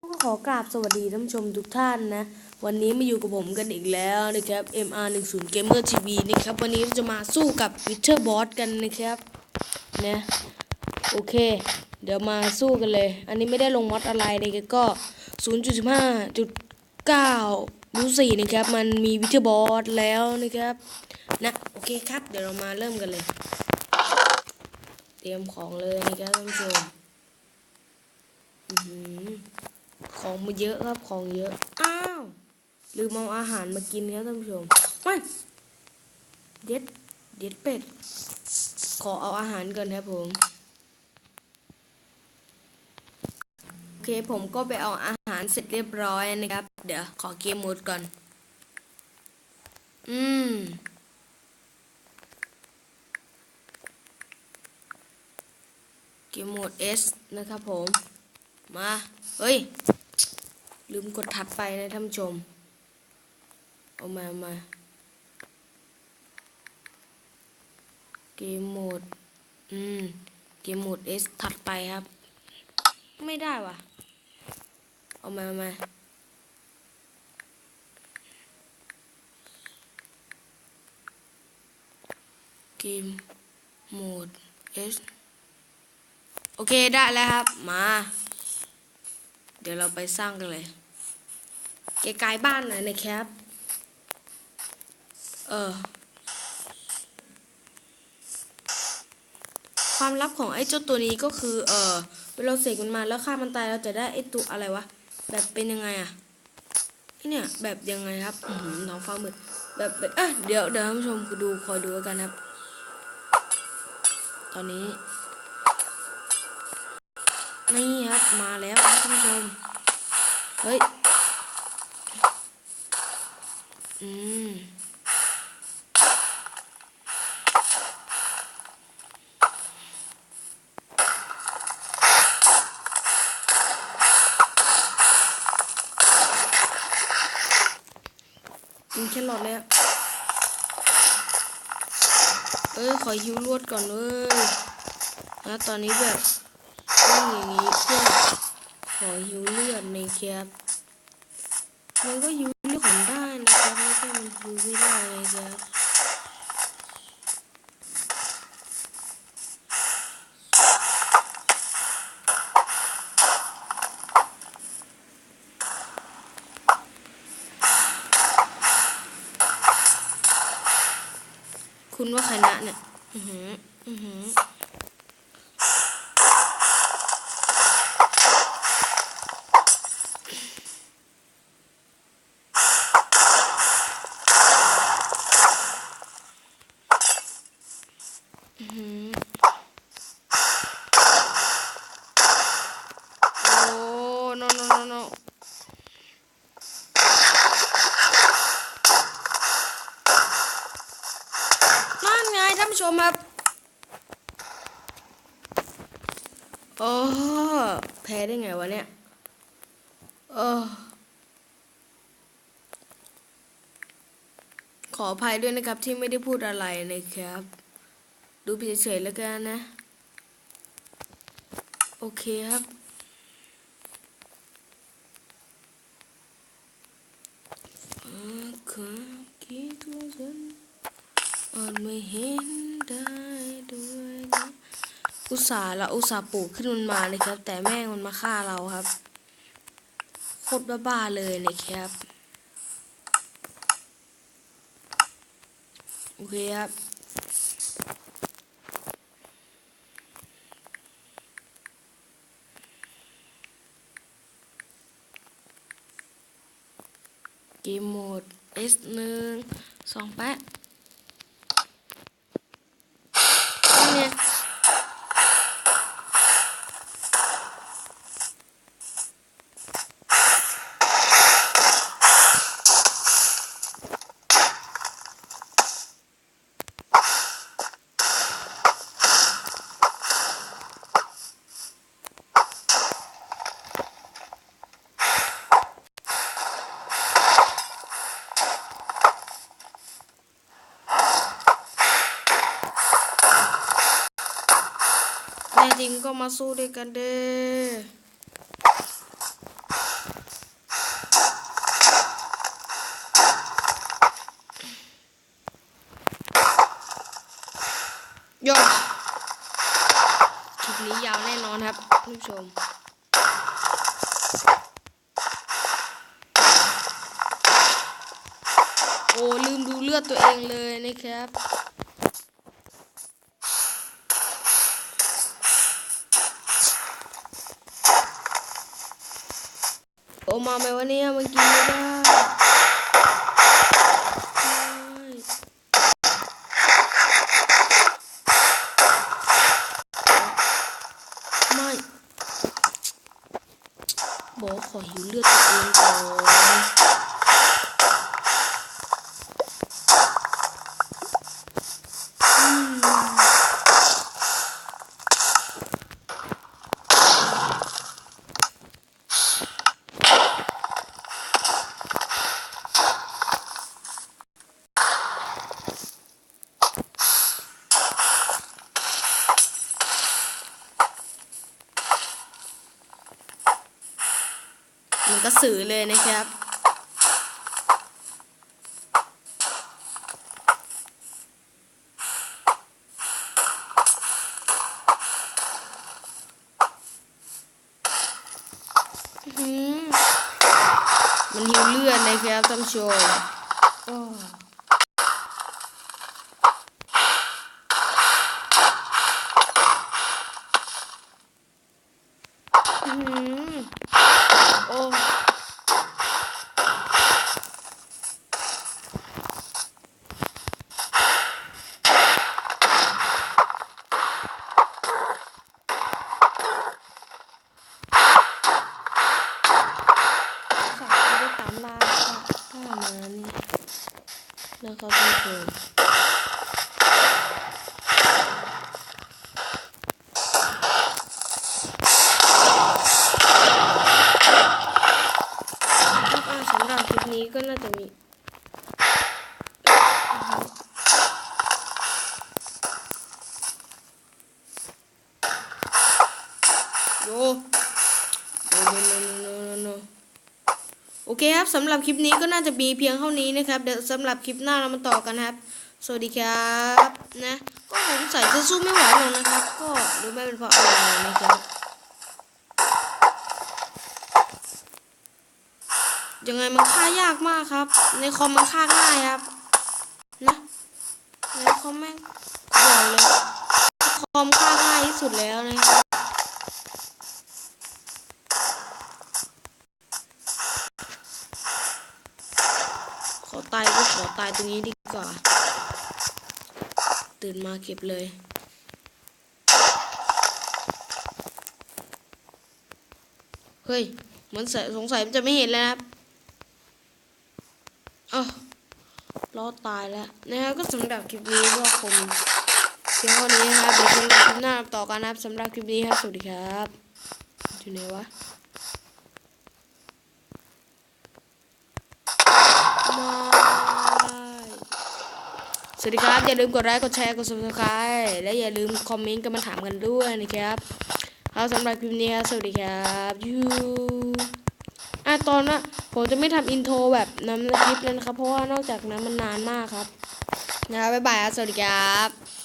ก็ขอกราบสวัสดีท่านผู้ชมทุกท่านนะ วันนี้มาอยู่กับผมกันอีกแล้วนะครับ MR10 Gamer TV นะครับ วันนี้เราจะมาสู้กับ Witcher Boss กันนะครับนะโอเค เดี๋ยวมาสู้กันเลย อันนี้ไม่ได้ลงมอดอะไรเลยก็ 0.15.9รู้สี่นะครับ มันมี Witcher Boss แล้วนะครับนะโอเคครับ เดี๋ยวเรามาเริ่มกันเลย เตรียมของเลยนะครับท่านผู้ชมอื้อหือ ของมาเยอะครับของเยอะ อ้าวลืมเอาอาหารมากินครับท่านผู้ชมไม่เด็ดเด็ดเป็ด ขอเอาอาหารก่อนครับผม โอเคผมก็ไปเอาอาหารเสร็จเรียบร้อยนะครับ เดี๋ยวขอเกมโหมดก่อน อืมเกมโหมด S นะครับผม มา เฮ้ย ลืมกดถัดไปนะท่านชม เอามามาเกมโหมด อืม เกมโหมด S ถัดไปครับ ไม่ได้ว่ะ เอามามาเกมโหมด S โอเคได้แล้วครับ มา เดี๋ยวเราไปสร้างกันเลย ไกลๆบ้านหน่อยนะครับ เออ ความลับของไอ้เจ้าตัวนี้ก็คือ เออเวลาเราเสกมันมาแล้วฆ่ามันตายเราจะได้ไอ้ตัวอะไรวะ แบบเป็นยังไงอะเนี่ยแบบยังไงครับอื้อหือน้องฟ้ามืดแบบแบบเอ้ยเดี๋ยวเดี๋ยวท่านผู้ชมดูคอยดูกันครับ ตอนนี้ นี่ครับมาแล้วครับท่านผู้ชม เฮ้ย อืมกินแค่หลอดแล้วเอ้ย ขอฮิวลวดก่อนเว้ยนะตอนนี้แบบต้องอย่างนี้เพื่อขอฮิวเลือดในแคป มันก็ฮิวเลือดของได้นนะครับไม่ใช่มันฮิวไม่ได้เลยครับคุณว่าครนะเนี่ย อือหือ อือหือโอ้ no no no no นั่นไง ท่านผู้ชมครับโอ้แพ้ได้ไงวะเนี่ยเออขออภัยด้วยนะครับที่ไม่ได้พูดอะไรนะครับ ดูเฉยๆแล้วกันนะ โอเคครับอา มันไม่เห็นได้ด้วยนะอุตส่าห์ละอุตส่าห์ปลูกขึ้นมันมาเลยครับ แต่แม่งมันมาฆ่าเราครับโคตรบ้าๆเลยนะครับโอเคครับเกมโหมด S หนึ่งสองแปะ จิงก็มาสู้ด้วยกันเด้อโยนคลิปนี้ยาวแน่นอนครับท่าผู้ชมโอ้ลืมดูเลือดตัวเองเลยนะครับ โอมาไหมวะเนี่ยมันกินไม่ได้ไม่ไม่บอกขอหิวเลือดตัวเองก่อนอืม มันก็สื่อเลยนะครับ มันหิวเลือดนะครับท่านผู้ชมโอ้อื้อหือ โอ้ฝากไม่ได้ตามล่าค่ะถ้ามานี่แล้วก็ต้องเกินครับอ่าสำหรับคลิปนี้ก็น่าจะมี โยโนโนโนโนโนโน โอเคครับสำหรับคลิปนี้ก็น่าจะมีเพียงเท่านี้นะครับเดี๋ยวสำหรับคลิปหน้าเรามาต่อกันครับ สวัสดีครับนะก็ผมใส่จะสู้ไม่ไหวหรอกนะครับ ก็รู้ไม่เป็นเพราะอะไรนะครับยังไงมันฆ่ายากมากครับ ในคอมมันฆ่าง่ายครับ นะในคอมแม่งบอกเลยคอมฆ่าง่ายที่สุดแล้วนะครับ ตายก็ขอตายตรงนี้ดีกว่า ตื่นมาเก็บเลยเฮ้ยเหมือนสงสัยมันจะไม่เห็นแล้วนะครับเอ้ารอดตายแล้วนะครับก็สำหรับคลิปนี้ก็คงเพียงเท่านี้นะครับเดี๋ยวสำหรับคลิปหน้าต่อกันนะครับสำหรับคลิปนี้ครับสวัสดีครับอยู่ไหนวะ ไม่ สวัสดีครับ อย่าลืมกดไลค์กดแชร์กด subscribe และอย่าลืมคอมเมนต์กันมาถามกันด้วยนะครับครับสำหรับคลิปนี้ครับสวัสดีครับยูอะตอนนะผมจะไม่ทำอินโทรแบบน้ำคลิปแล้วนะครับเพราะว่านอกจากนั้นมันนานมากครับ นะครับบ๊ายบายครับสวัสดีครับ